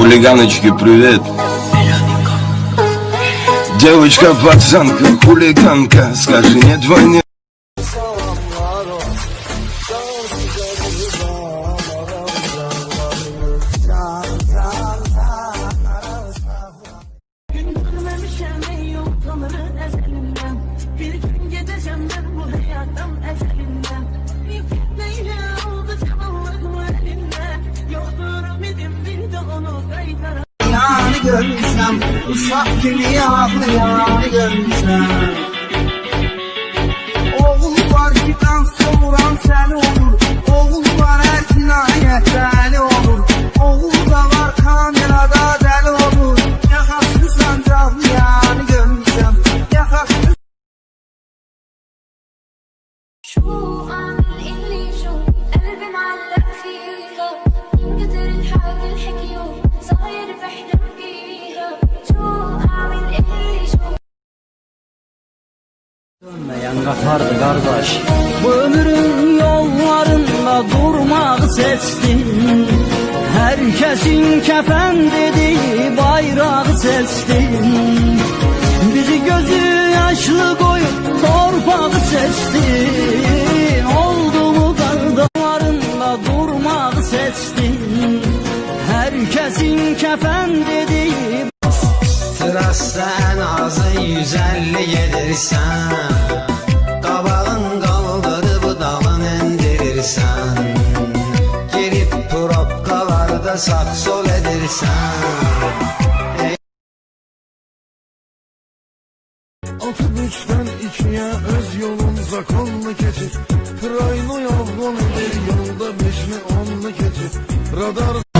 Хулиганочки, привет. Девочка, пацанка, хулиганка, скажи, нет войны. Yanı görmüşəm Uşaq kimi ağlayanı görmüşəm Dönmeyen kafardı kardeş. Bu ömrün yollarında durmak seçtim Herkesin kefen dediği bayrağı seçtim Bizi gözü yaşlı koyup torpağı seçtin Oldu mu kardalarında durmak seçtim Herkesin kefen dediği En azı 150 gelirsen Qabağın qaldırıb dalın endirirsən Girib probkalarda sağ sol edirsən Otobüsten ikiye öz yolumuza konlu keçir Trayno yolgun bir yolda beşli onlu keçir Radar